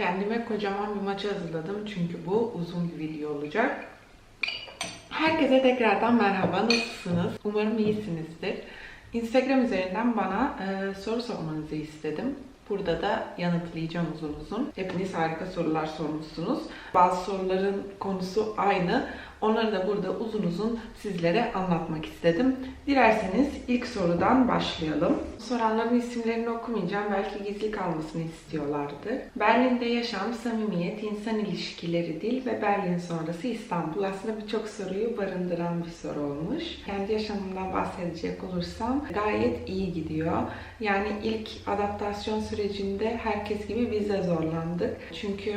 Kendime kocaman bir maç hazırladım çünkü bu uzun bir video olacak. Herkese tekrardan merhaba, nasılsınız? Umarım iyisinizdir. Instagram üzerinden bana e, soru sormanızı istedim. Burada da yanıtlayacağım uzun uzun. Hepiniz harika sorular sormuşsunuz. Bazı soruların konusu aynı. Onları da burada uzun uzun sizlere anlatmak istedim. Dilerseniz ilk sorudan başlayalım. Soranların isimlerini okumayacağım. Belki gizli kalmasını istiyorlardı. Berlin'de yaşam, samimiyet, insan ilişkileri, dil ve Berlin sonrası İstanbul. Aslında birçok soruyu barındıran bir soru olmuş. Kendi yaşamımdan bahsedecek olursam gayet iyi gidiyor. Yani ilk adaptasyon sürecinde herkes gibi biz de zorlandık. Çünkü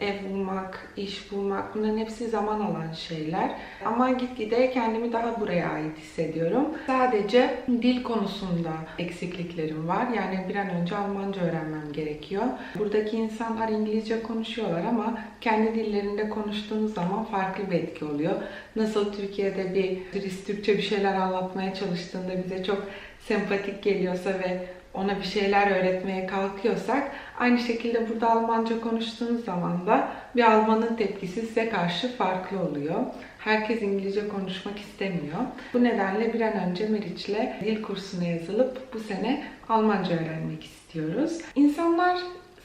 ev bulmak, iş bulmak bunların hepsi zaman alan şeyler. Ama gitgide kendimi daha buraya ait hissediyorum. Sadece dil konusunda eksikliklerim var. Yani bir an önce Almanca öğrenmem gerekiyor. Buradaki insanlar İngilizce konuşuyorlar ama kendi dillerinde konuştuğunuz zaman farklı bir etki oluyor. Nasıl Türkiye'de bir turist Türkçe bir şeyler anlatmaya çalıştığında bize çok sempatik geliyorsa ve ona bir şeyler öğretmeye kalkıyorsak aynı şekilde burada Almanca konuştuğunuz zaman da bir Almanın tepkisi size karşı farklı oluyor. Herkes İngilizce konuşmak istemiyor. Bu nedenle bir an önce Meriç'le dil kursuna yazılıp bu sene Almanca öğrenmek istiyoruz. İnsanlar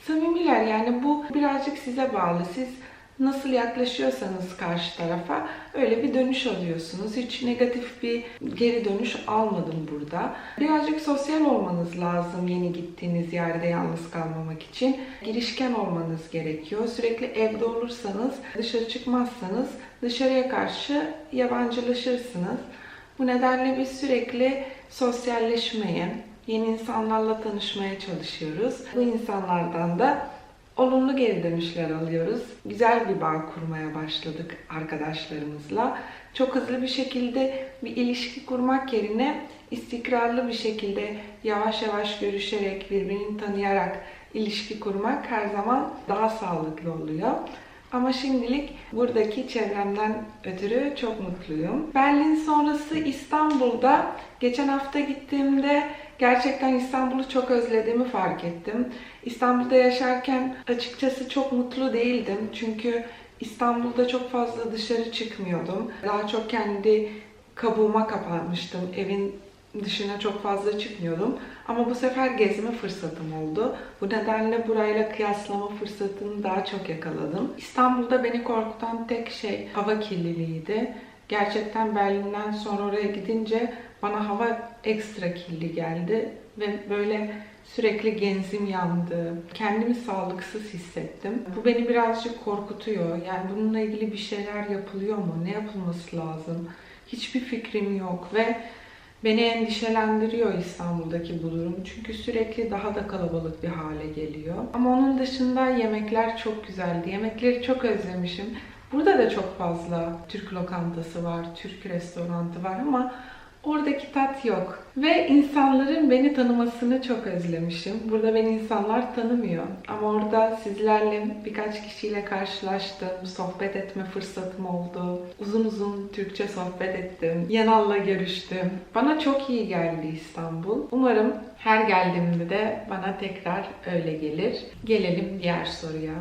samimiler yani bu birazcık size bağlı. Siz nasıl yaklaşıyorsanız karşı tarafa öyle bir dönüş alıyorsunuz. Hiç negatif bir geri dönüş almadım burada. Birazcık sosyal olmanız lazım yeni gittiğiniz yerde yalnız kalmamak için. Girişken olmanız gerekiyor. Sürekli evde olursanız, dışarı çıkmazsanız dışarıya karşı yabancılaşırsınız. Bu nedenle biz sürekli sosyalleşmeye, yeni insanlarla tanışmaya çalışıyoruz. Bu insanlardan da olumlu geri dönüşler alıyoruz. Güzel bir bağ kurmaya başladık arkadaşlarımızla. Çok hızlı bir şekilde bir ilişki kurmak yerine istikrarlı bir şekilde yavaş yavaş görüşerek, birbirini tanıyarak ilişki kurmak her zaman daha sağlıklı oluyor. Ama şimdilik buradaki çevremden ötürü çok mutluyum. Berlin sonrası İstanbul'da geçen hafta gittiğimde gerçekten İstanbul'u çok özlediğimi fark ettim. İstanbul'da yaşarken açıkçası çok mutlu değildim. Çünkü İstanbul'da çok fazla dışarı çıkmıyordum. Daha çok kendi kabuğuma kapanmıştım. Evin dışına çok fazla çıkmıyordum. Ama bu sefer gezme fırsatım oldu. Bu nedenle burayla kıyaslama fırsatını daha çok yakaladım. İstanbul'da beni korkutan tek şey hava kirliliğiydi. Gerçekten Berlin'den sonra oraya gidince bana hava ekstra kirli geldi ve böyle sürekli genzim yandı. Kendimi sağlıksız hissettim. Bu beni birazcık korkutuyor. Yani bununla ilgili bir şeyler yapılıyor mu? Ne yapılması lazım? Hiçbir fikrim yok ve Beni endişelendiriyor İstanbul'daki bu durum. Çünkü sürekli daha da kalabalık bir hale geliyor. Ama onun dışında yemekler çok güzeldi. Yemekleri çok özlemişim. Burada da çok fazla Türk lokantası var, Türk restoranı var ama Oradaki tat yok. Ve insanların beni tanımasını çok özlemişim. Burada beni insanlar tanımıyor. Ama orada sizlerle birkaç kişiyle karşılaştım. Sohbet etme fırsatım oldu. Uzun uzun Türkçe sohbet ettim. Yanal'la görüştüm. Bana çok iyi geldi İstanbul. Umarım her geldiğimde de bana tekrar öyle gelir. Gelelim diğer soruya.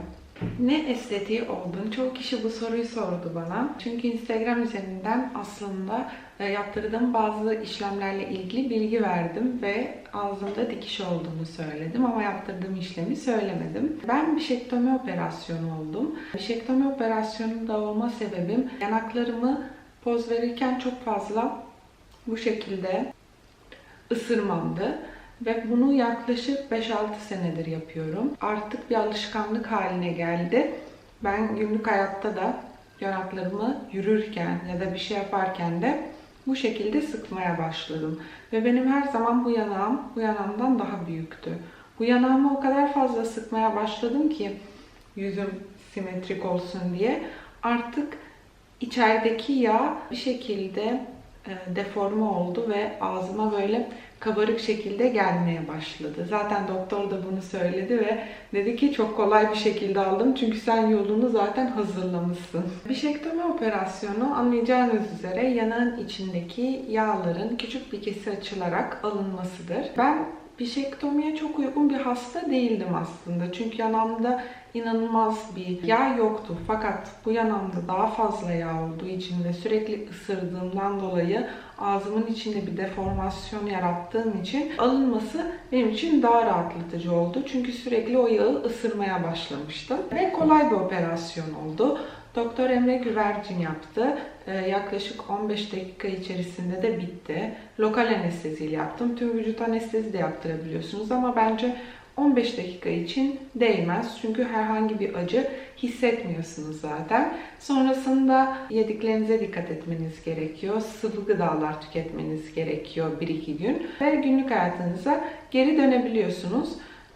Ne estetiği oldun? Çoğu kişi bu soruyu sordu bana. Çünkü Instagram üzerinden aslında yaptırdığım bazı işlemlerle ilgili bilgi verdim ve ağzımda dikiş olduğunu söyledim ama yaptırdığım işlemi söylemedim. Ben bişektomi operasyonu oldum. Bişektomi operasyonunda olma sebebim yanaklarımı poz verirken çok fazla bu şekilde ısırmamdı. Ve bunu yaklaşık 5-6 senedir yapıyorum. Artık bir alışkanlık haline geldi. Ben günlük hayatta da yanaklarımı yürürken ya da bir şey yaparken de bu şekilde sıkmaya başladım. Ve benim her zaman bu yanağım bu yanağımdan daha büyüktü. Bu yanağımı o kadar fazla sıkmaya başladım ki yüzüm simetrik olsun diye artık içerideki yağ bir şekilde e, deforme oldu ve ağzıma böyle kabarık şekilde gelmeye başladı. Zaten doktor da bunu söyledi ve dedi ki çok kolay bir şekilde aldım çünkü sen yolunu zaten hazırlamışsın. Bişektomi operasyonu anlayacağınız üzere yanağın içindeki yağların küçük bir kesi açılarak alınmasıdır. Ben bişektomiye çok uygun bir hasta değildim aslında. Çünkü yanağımda inanılmaz bir yağ yoktu. Fakat bu yanağımda daha fazla yağ olduğu için ve sürekli ısırdığımdan dolayı ağzımın içinde bir deformasyon yarattığım için alınması benim için daha rahatlatıcı oldu. Çünkü sürekli o yağı ısırmaya başlamıştım. Ve kolay bir operasyon oldu. Doktor Emre Güvercin yaptı. Ee, yaklaşık 15 dakika içerisinde de bitti. Lokal anesteziyle yaptım. Tüm vücut anestezi de yaptırabiliyorsunuz ama bence 15 dakika için değmez. Çünkü herhangi bir acı hissetmiyorsunuz zaten. Sonrasında yediklerinize dikkat etmeniz gerekiyor. Sıvı gıdalar tüketmeniz gerekiyor 1-2 gün. Ve günlük hayatınıza geri dönebiliyorsunuz.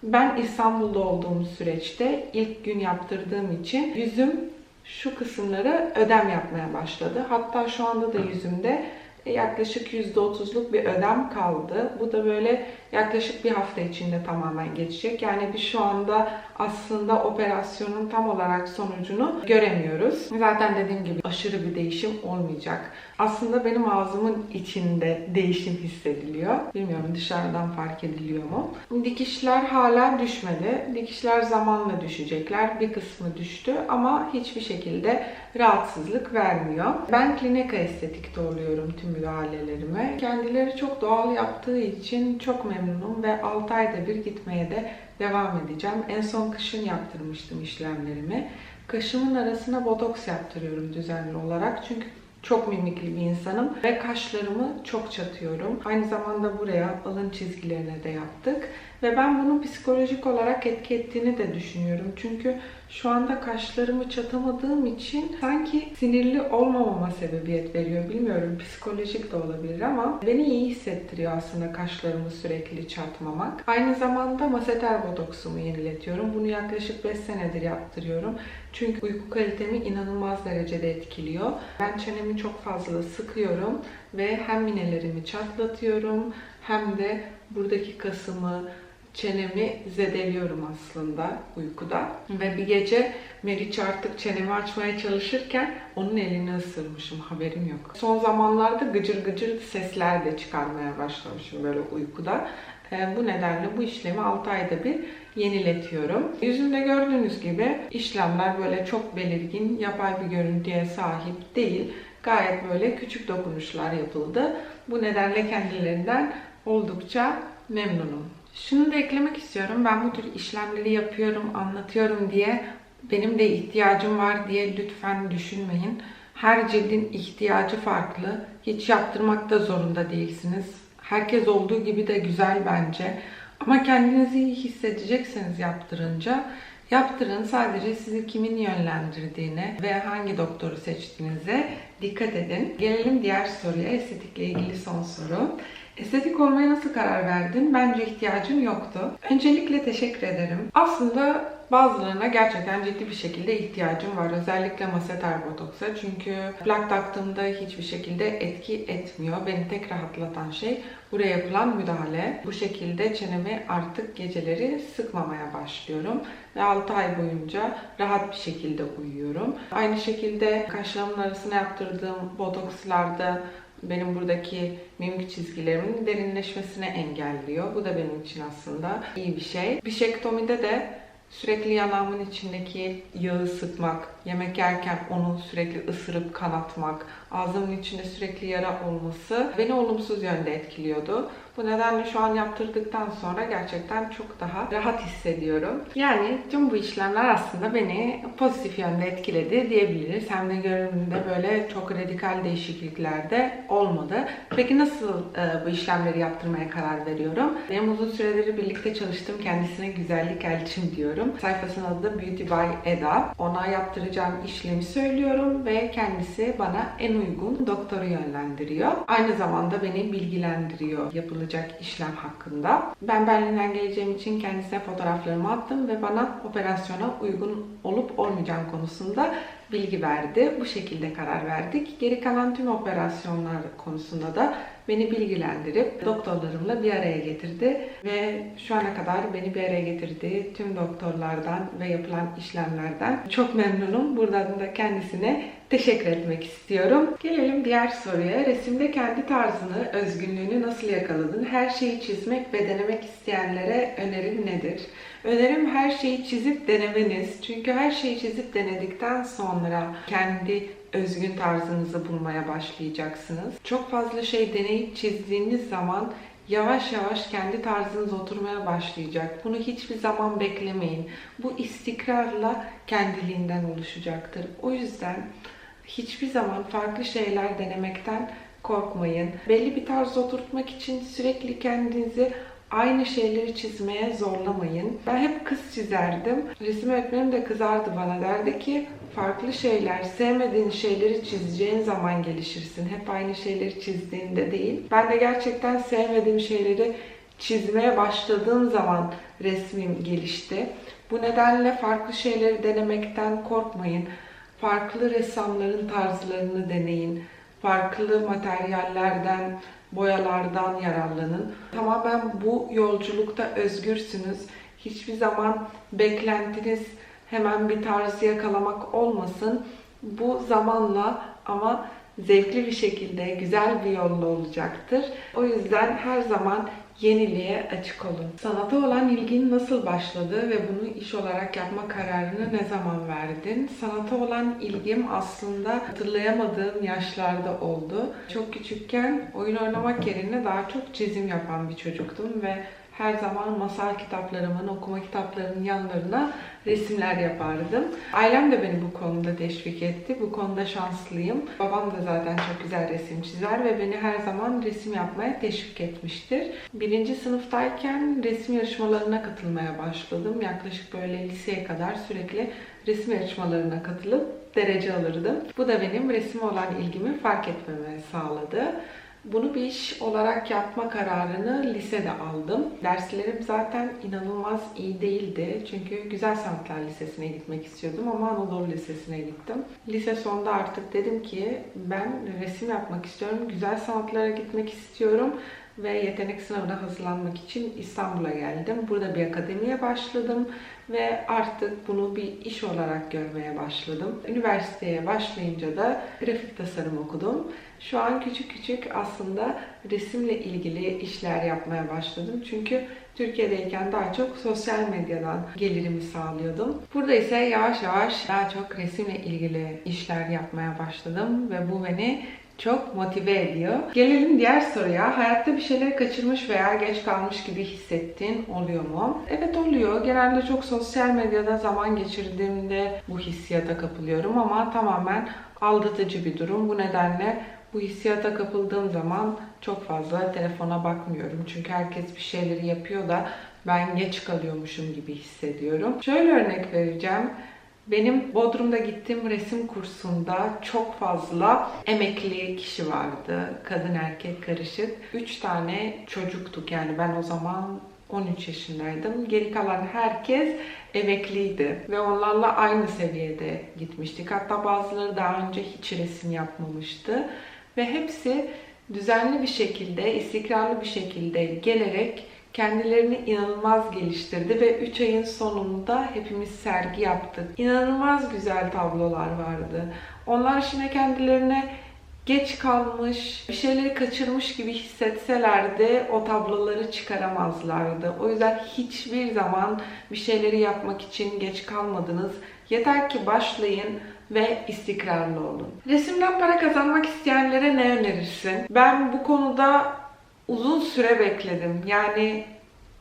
Ben İstanbul'da olduğum süreçte ilk gün yaptırdığım için yüzüm şu kısımları ödem yapmaya başladı. Hatta şu anda da yüzümde yaklaşık %30'luk bir ödem kaldı. Bu da böyle yaklaşık bir hafta içinde tamamen geçecek. Yani biz şu anda aslında operasyonun tam olarak sonucunu göremiyoruz. Zaten dediğim gibi aşırı bir değişim olmayacak. Aslında benim ağzımın içinde değişim hissediliyor. Bilmiyorum dışarıdan fark ediliyor mu? Dikişler hala düşmedi. Dikişler zamanla düşecekler. Bir kısmı düştü ama hiçbir şekilde rahatsızlık vermiyor. Ben klinika estetikte oluyorum tüm müdahalelerime. Kendileri çok doğal yaptığı için çok memnunum ve 6 ayda bir gitmeye de devam edeceğim. En son kışın yaptırmıştım işlemlerimi. Kaşımın arasına botoks yaptırıyorum düzenli olarak. Çünkü çok mimikli bir insanım ve kaşlarımı çok çatıyorum. Aynı zamanda buraya alın çizgilerine de yaptık. Ve ben bunun psikolojik olarak etki ettiğini de düşünüyorum. Çünkü şu anda kaşlarımı çatamadığım için sanki sinirli olmamama sebebiyet veriyor. Bilmiyorum psikolojik de olabilir ama beni iyi hissettiriyor aslında kaşlarımı sürekli çatmamak. Aynı zamanda maseter botoksumu yeniletiyorum. Bunu yaklaşık 5 senedir yaptırıyorum. Çünkü uyku kalitemi inanılmaz derecede etkiliyor. Ben çenemi çok fazla sıkıyorum ve hem minelerimi çatlatıyorum hem de buradaki kasımı, çenemi zedeliyorum aslında uykuda. Ve bir gece Meriç artık çenemi açmaya çalışırken onun elini ısırmışım. Haberim yok. Son zamanlarda gıcır gıcır sesler de çıkarmaya başlamışım böyle uykuda. E, bu nedenle bu işlemi 6 ayda bir yeniletiyorum. Yüzümde gördüğünüz gibi işlemler böyle çok belirgin, yapay bir görüntüye sahip değil. Gayet böyle küçük dokunuşlar yapıldı. Bu nedenle kendilerinden oldukça memnunum. Şunu da eklemek istiyorum. Ben bu tür işlemleri yapıyorum, anlatıyorum diye benim de ihtiyacım var diye lütfen düşünmeyin. Her cildin ihtiyacı farklı. Hiç yaptırmak da zorunda değilsiniz. Herkes olduğu gibi de güzel bence. Ama kendinizi iyi hissedecekseniz yaptırınca yaptırın. Sadece sizi kimin yönlendirdiğine ve hangi doktoru seçtiğinize dikkat edin. Gelelim diğer soruya. Estetikle ilgili son soru. Estetik olmaya nasıl karar verdin? Bence ihtiyacım yoktu. Öncelikle teşekkür ederim. Aslında bazılarına gerçekten ciddi bir şekilde ihtiyacım var. Özellikle maseter botoksa. Çünkü plak taktığımda hiçbir şekilde etki etmiyor. Beni tek rahatlatan şey buraya yapılan müdahale. Bu şekilde çenemi artık geceleri sıkmamaya başlıyorum. Ve 6 ay boyunca rahat bir şekilde uyuyorum. Aynı şekilde kaşlarımın arasına yaptırdığım botokslarda benim buradaki mimik çizgilerimin derinleşmesine engelliyor. Bu da benim için aslında iyi bir şey. Bişektomide de sürekli yanağımın içindeki yağı sıkmak, yemek yerken onu sürekli ısırıp kanatmak, ağzımın içinde sürekli yara olması beni olumsuz yönde etkiliyordu. Bu nedenle şu an yaptırdıktan sonra gerçekten çok daha rahat hissediyorum. Yani tüm bu işlemler aslında beni pozitif yönde etkiledi diyebiliriz. Hem de görünümde böyle çok radikal değişiklikler de olmadı. Peki nasıl e, bu işlemleri yaptırmaya karar veriyorum? Benim uzun süredir birlikte çalıştığım kendisine güzellik elçim diyorum. Sayfasının adı da Beauty by Eda. Ona yaptıracağım işlemi söylüyorum ve kendisi bana en uygun doktoru yönlendiriyor. Aynı zamanda beni bilgilendiriyor yapılacak işlem hakkında. Ben Berlin'den geleceğim için kendisine fotoğraflarımı attım ve bana operasyona uygun olup olmayacağım konusunda bilgi verdi. Bu şekilde karar verdik. Geri kalan tüm operasyonlar konusunda da beni bilgilendirip doktorlarımla bir araya getirdi ve şu ana kadar beni bir araya getirdiği tüm doktorlardan ve yapılan işlemlerden çok memnunum. Buradan da kendisine teşekkür etmek istiyorum. Gelelim diğer soruya. Resimde kendi tarzını, özgünlüğünü nasıl yakaladın? Her şeyi çizmek ve denemek isteyenlere önerin nedir? Önerim her şeyi çizip denemeniz. Çünkü her şeyi çizip denedikten sonra kendi özgün tarzınızı bulmaya başlayacaksınız. Çok fazla şey deneyip çizdiğiniz zaman yavaş yavaş kendi tarzınız oturmaya başlayacak. Bunu hiçbir zaman beklemeyin. Bu istikrarla kendiliğinden oluşacaktır. O yüzden hiçbir zaman farklı şeyler denemekten korkmayın. Belli bir tarz oturtmak için sürekli kendinizi aynı şeyleri çizmeye zorlamayın. Ben hep kız çizerdim. Resim öğretmenim de kızardı bana. Derdi ki farklı şeyler, sevmediğin şeyleri çizeceğin zaman gelişirsin. Hep aynı şeyleri çizdiğinde değil. Ben de gerçekten sevmediğim şeyleri çizmeye başladığım zaman resmim gelişti. Bu nedenle farklı şeyleri denemekten korkmayın. Farklı ressamların tarzlarını deneyin. Farklı materyallerden, boyalardan yararlanın. Tamamen bu yolculukta özgürsünüz. Hiçbir zaman beklentiniz hemen bir tarzı yakalamak olmasın. Bu zamanla ama zevkli bir şekilde, güzel bir yolla olacaktır. O yüzden her zaman yeniliğe açık olun. Sanata olan ilgin nasıl başladı ve bunu iş olarak yapma kararını ne zaman verdin? Sanata olan ilgim aslında hatırlayamadığım yaşlarda oldu. Çok küçükken oyun oynamak yerine daha çok çizim yapan bir çocuktum ve her zaman masal kitaplarımın, okuma kitaplarının yanlarına resimler yapardım. Ailem de beni bu konuda teşvik etti. Bu konuda şanslıyım. Babam da zaten çok güzel resim çizer ve beni her zaman resim yapmaya teşvik etmiştir. Birinci sınıftayken resim yarışmalarına katılmaya başladım. Yaklaşık böyle liseye kadar sürekli resim yarışmalarına katılıp derece alırdım. Bu da benim resim olan ilgimi fark etmeme sağladı. Bunu bir iş olarak yapma kararını lisede aldım. Derslerim zaten inanılmaz iyi değildi. Çünkü Güzel Sanatlar Lisesi'ne gitmek istiyordum ama Anadolu Lisesi'ne gittim. Lise sonunda artık dedim ki ben resim yapmak istiyorum. Güzel sanatlara gitmek istiyorum ve yetenek sınavına hazırlanmak için İstanbul'a geldim. Burada bir akademiye başladım ve artık bunu bir iş olarak görmeye başladım. Üniversiteye başlayınca da grafik tasarım okudum. Şu an küçük küçük aslında resimle ilgili işler yapmaya başladım. Çünkü Türkiye'deyken daha çok sosyal medyadan gelirimi sağlıyordum. Burada ise yavaş yavaş daha çok resimle ilgili işler yapmaya başladım ve bu beni çok motive ediyor. Gelelim diğer soruya. Hayatta bir şeyleri kaçırmış veya geç kalmış gibi hissettiğin oluyor mu? Evet oluyor. Genelde çok sosyal medyada zaman geçirdiğimde bu hissiyata kapılıyorum ama tamamen aldatıcı bir durum. Bu nedenle bu hissiyata kapıldığım zaman çok fazla telefona bakmıyorum. Çünkü herkes bir şeyleri yapıyor da ben geç kalıyormuşum gibi hissediyorum. Şöyle örnek vereceğim. Benim Bodrum'da gittiğim resim kursunda çok fazla emekli kişi vardı. Kadın erkek karışık. Üç tane çocuktuk yani ben o zaman 13 yaşındaydım. Geri kalan herkes emekliydi ve onlarla aynı seviyede gitmiştik. Hatta bazıları daha önce hiç resim yapmamıştı ve hepsi düzenli bir şekilde, istikrarlı bir şekilde gelerek kendilerini inanılmaz geliştirdi ve 3 ayın sonunda hepimiz sergi yaptık. İnanılmaz güzel tablolar vardı. Onlar şimdi kendilerine geç kalmış, bir şeyleri kaçırmış gibi hissetseler de o tabloları çıkaramazlardı. O yüzden hiçbir zaman bir şeyleri yapmak için geç kalmadınız. Yeter ki başlayın ve istikrarlı olun. Resimden para kazanmak isteyenlere ne önerirsin? Ben bu konuda uzun süre bekledim. Yani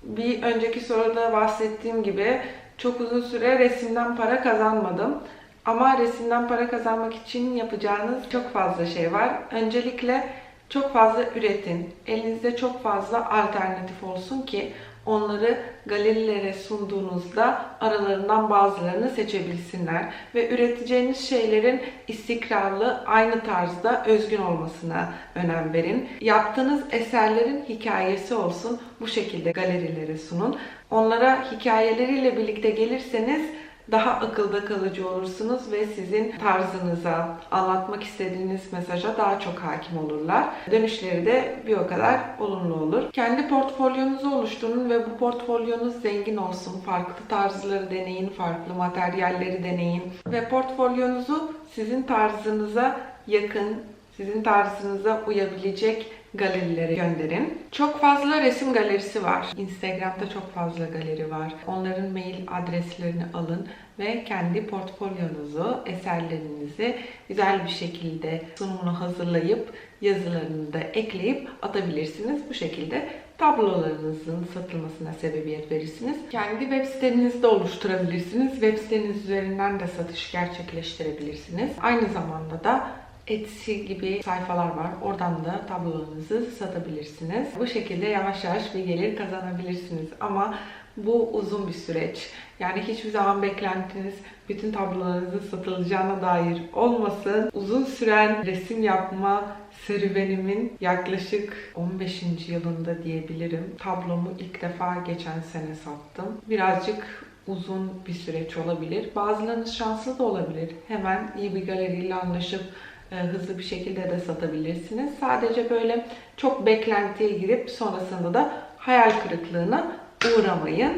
bir önceki soruda bahsettiğim gibi çok uzun süre resimden para kazanmadım. Ama resimden para kazanmak için yapacağınız çok fazla şey var. Öncelikle çok fazla üretin. Elinizde çok fazla alternatif olsun ki onları galerilere sunduğunuzda aralarından bazılarını seçebilsinler ve üreteceğiniz şeylerin istikrarlı, aynı tarzda özgün olmasına önem verin. Yaptığınız eserlerin hikayesi olsun. Bu şekilde galerilere sunun. Onlara hikayeleriyle birlikte gelirseniz daha akılda kalıcı olursunuz ve sizin tarzınıza, anlatmak istediğiniz mesaja daha çok hakim olurlar. Dönüşleri de bir o kadar olumlu olur. Kendi portfolyonuzu oluşturun ve bu portfolyonuz zengin olsun. Farklı tarzları deneyin, farklı materyalleri deneyin ve portfolyonuzu sizin tarzınıza yakın, sizin tarzınıza uyabilecek galerilere gönderin. Çok fazla resim galerisi var. Instagram'da çok fazla galeri var. Onların mail adreslerini alın ve kendi portfolyonuzu, eserlerinizi güzel bir şekilde sunumunu hazırlayıp yazılarını da ekleyip atabilirsiniz. Bu şekilde tablolarınızın satılmasına sebebiyet verirsiniz. Kendi web sitenizde oluşturabilirsiniz. Web siteniz üzerinden de satış gerçekleştirebilirsiniz. Aynı zamanda da Etsy gibi sayfalar var. Oradan da tablolarınızı satabilirsiniz. Bu şekilde yavaş yavaş bir gelir kazanabilirsiniz. Ama bu uzun bir süreç. Yani hiçbir zaman beklentiniz bütün tablolarınızın satılacağına dair olmasın. Uzun süren resim yapma serüvenimin yaklaşık 15. yılında diyebilirim. Tablomu ilk defa geçen sene sattım. Birazcık uzun bir süreç olabilir. Bazılarınız şanslı da olabilir. Hemen iyi bir galeriyle anlaşıp hızlı bir şekilde de satabilirsiniz. Sadece böyle çok beklentiye girip sonrasında da hayal kırıklığına uğramayın.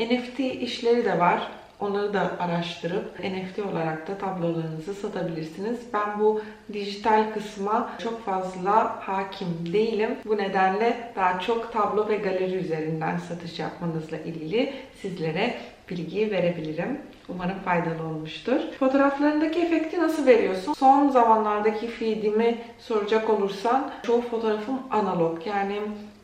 NFT işleri de var. Onları da araştırıp NFT olarak da tablolarınızı satabilirsiniz. Ben bu dijital kısma çok fazla hakim değilim. Bu nedenle daha çok tablo ve galeri üzerinden satış yapmanızla ilgili sizlere bilgi verebilirim. Umarım faydalı olmuştur. Fotoğraflarındaki efekti nasıl veriyorsun? Son zamanlardaki feedimi soracak olursan çoğu fotoğrafım analog. Yani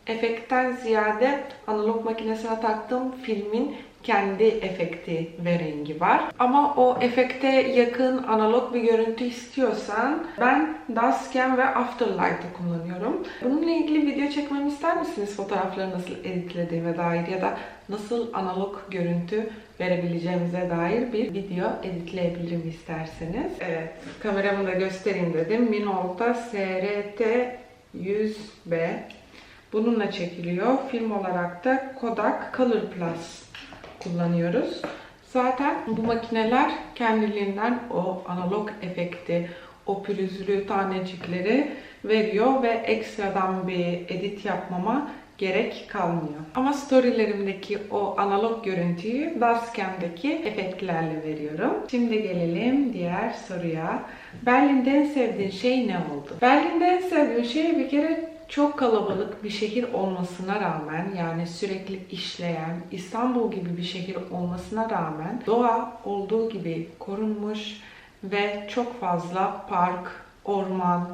efektten ziyade analog makinesine taktığım filmin kendi efekti ve rengi var. Ama o efekte yakın analog bir görüntü istiyorsan ben Dashcam ve Afterlight'ı kullanıyorum. Bununla ilgili video çekmemi ister misiniz? Fotoğrafları nasıl editlediğime dair ya da nasıl analog görüntü verebileceğimize dair bir video editleyebilirim isterseniz. Evet, kameramı da göstereyim dedim. Minolta SRT 100B Bununla çekiliyor. Film olarak da Kodak Color Plus kullanıyoruz. Zaten bu makineler kendiliğinden o analog efekti, o pürüzlü tanecikleri veriyor ve ekstradan bir edit yapmama gerek kalmıyor. Ama storylerimdeki o analog görüntüyü Dashcam'daki efektlerle veriyorum. Şimdi gelelim diğer soruya. Berlin'de en sevdiğin şey ne oldu? Berlin'de en sevdiğim şey bir kere çok kalabalık bir şehir olmasına rağmen yani sürekli işleyen İstanbul gibi bir şehir olmasına rağmen doğa olduğu gibi korunmuş ve çok fazla park, orman,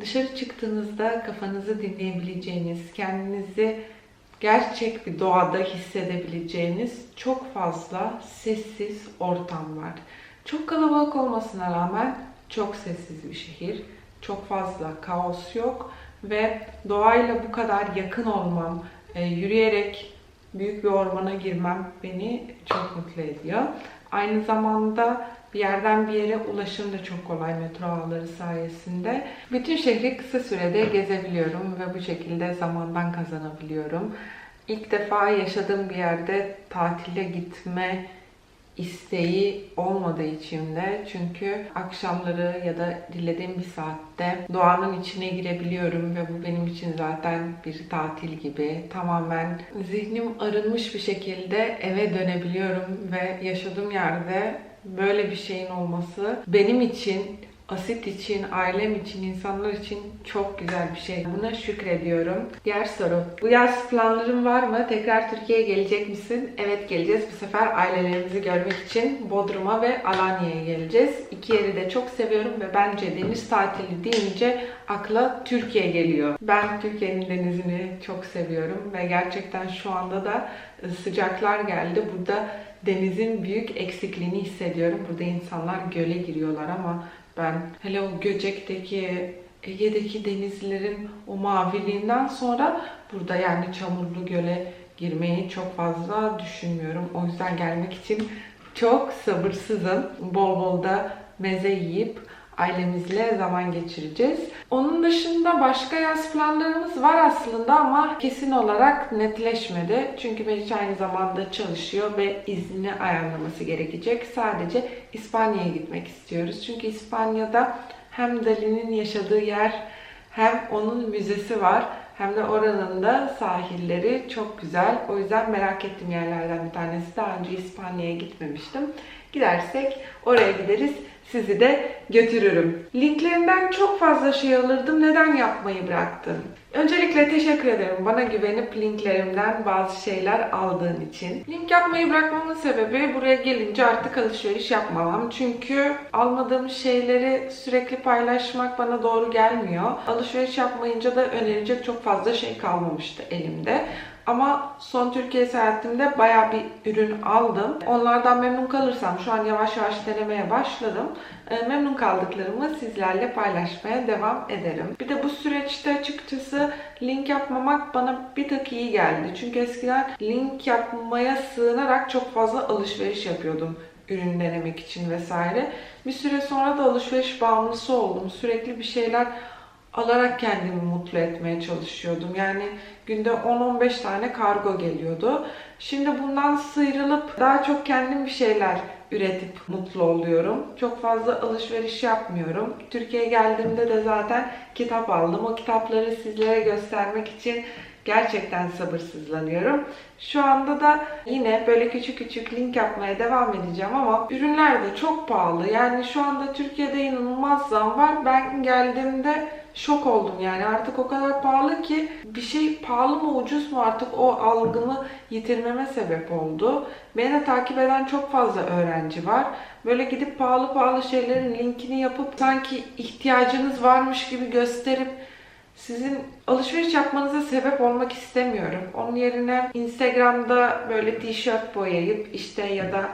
dışarı çıktığınızda kafanızı dinleyebileceğiniz, kendinizi gerçek bir doğada hissedebileceğiniz çok fazla sessiz ortam var. Çok kalabalık olmasına rağmen çok sessiz bir şehir. Çok fazla kaos yok ve doğayla bu kadar yakın olmam, e, yürüyerek büyük bir ormana girmem beni çok mutlu ediyor. Aynı zamanda bir yerden bir yere ulaşım da çok kolay metro ağları sayesinde. Bütün şehri kısa sürede gezebiliyorum ve bu şekilde zamandan kazanabiliyorum. İlk defa yaşadığım bir yerde tatile gitme isteği olmadığı içimde. Çünkü akşamları ya da dilediğim bir saatte doğanın içine girebiliyorum ve bu benim için zaten bir tatil gibi. Tamamen zihnim arınmış bir şekilde eve dönebiliyorum ve yaşadığım yerde böyle bir şeyin olması benim için Asit için, ailem için, insanlar için çok güzel bir şey. Buna şükrediyorum. Diğer soru. Bu yaz planların var mı? Tekrar Türkiye'ye gelecek misin? Evet geleceğiz. Bu sefer ailelerimizi görmek için Bodrum'a ve Alanya'ya geleceğiz. İki yeri de çok seviyorum ve bence deniz tatili deyince akla Türkiye geliyor. Ben Türkiye'nin denizini çok seviyorum ve gerçekten şu anda da sıcaklar geldi. Burada denizin büyük eksikliğini hissediyorum. Burada insanlar göle giriyorlar ama ben hele o Göcek'teki Ege'deki denizlerin o maviliğinden sonra burada yani çamurlu göle girmeyi çok fazla düşünmüyorum. O yüzden gelmek için çok sabırsızım. Bol bol da meze yiyip ailemizle zaman geçireceğiz. Onun dışında başka yaz planlarımız var aslında ama kesin olarak netleşmedi. Çünkü Meriç aynı zamanda çalışıyor ve izni ayarlaması gerekecek. Sadece İspanya'ya gitmek istiyoruz. Çünkü İspanya'da hem Dali'nin yaşadığı yer hem onun müzesi var hem de oranın da sahilleri çok güzel. O yüzden merak ettiğim yerlerden bir tanesi. Daha önce İspanya'ya gitmemiştim. Gidersek oraya gideriz. Sizi de götürürüm. Linklerinden çok fazla şey alırdım. Neden yapmayı bıraktım? Öncelikle teşekkür ederim bana güvenip linklerimden bazı şeyler aldığın için. Link yapmayı bırakmamın sebebi buraya gelince artık alışveriş yapmamam. Çünkü almadığım şeyleri sürekli paylaşmak bana doğru gelmiyor. Alışveriş yapmayınca da önerecek çok fazla şey kalmamıştı elimde. Ama son Türkiye seyahatimde baya bir ürün aldım. Onlardan memnun kalırsam şu an yavaş yavaş denemeye başladım. E, memnun kaldıklarımı sizlerle paylaşmaya devam ederim. Bir de bu süreçte açıkçası link yapmamak bana bir tık iyi geldi. Çünkü eskiden link yapmaya sığınarak çok fazla alışveriş yapıyordum ürün denemek için vesaire. Bir süre sonra da alışveriş bağımlısı oldum. Sürekli bir şeyler alarak kendimi mutlu etmeye çalışıyordum. Yani günde 10-15 tane kargo geliyordu. Şimdi bundan sıyrılıp daha çok kendim bir şeyler üretip mutlu oluyorum. Çok fazla alışveriş yapmıyorum. Türkiye'ye geldiğimde de zaten kitap aldım. O kitapları sizlere göstermek için gerçekten sabırsızlanıyorum. Şu anda da yine böyle küçük küçük link yapmaya devam edeceğim ama ürünler de çok pahalı. Yani şu anda Türkiye'de inanılmaz zam var. Ben geldiğimde şok oldum yani artık o kadar pahalı ki bir şey pahalı mı ucuz mu artık o algımı yitirmeme sebep oldu. Beni de takip eden çok fazla öğrenci var. Böyle gidip pahalı pahalı şeylerin linkini yapıp sanki ihtiyacınız varmış gibi gösterip sizin alışveriş yapmanıza sebep olmak istemiyorum. Onun yerine Instagram'da böyle tişört boyayıp işte ya da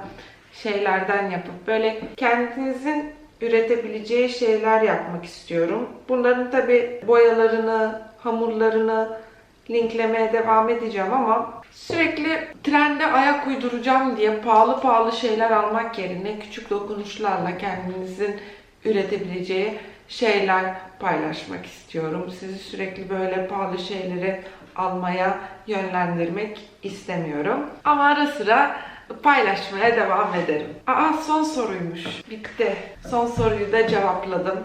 şeylerden yapıp böyle kendinizin üretebileceği şeyler yapmak istiyorum. Bunların tabi boyalarını, hamurlarını linklemeye devam edeceğim ama sürekli trende ayak uyduracağım diye pahalı pahalı şeyler almak yerine küçük dokunuşlarla kendinizin üretebileceği şeyler paylaşmak istiyorum. Sizi sürekli böyle pahalı şeyleri almaya yönlendirmek istemiyorum. Ama ara sıra paylaşmaya devam ederim. Aa son soruymuş. Bitti. Son soruyu da cevapladım.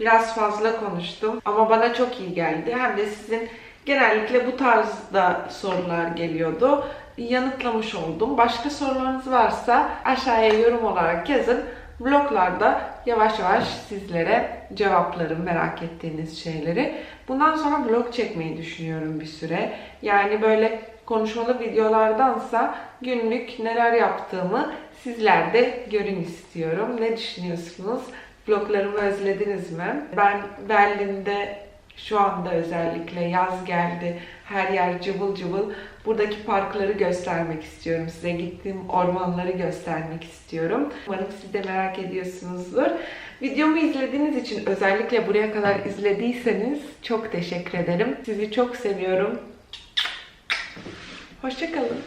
Biraz fazla konuştum ama bana çok iyi geldi. Hem de sizin genellikle bu tarzda sorular geliyordu. Yanıtlamış oldum. Başka sorularınız varsa aşağıya yorum olarak yazın. Vloglarda yavaş yavaş sizlere cevaplarım merak ettiğiniz şeyleri. Bundan sonra vlog çekmeyi düşünüyorum bir süre. Yani böyle konuşmalı videolardansa günlük neler yaptığımı sizler de görün istiyorum. Ne düşünüyorsunuz? Vloglarımı özlediniz mi? Ben Berlin'de şu anda özellikle yaz geldi. Her yer cıvıl cıvıl. Buradaki parkları göstermek istiyorum size. Gittiğim ormanları göstermek istiyorum. Umarım siz de merak ediyorsunuzdur. Videomu izlediğiniz için özellikle buraya kadar izlediyseniz çok teşekkür ederim. Sizi çok seviyorum. Hoşçakalın.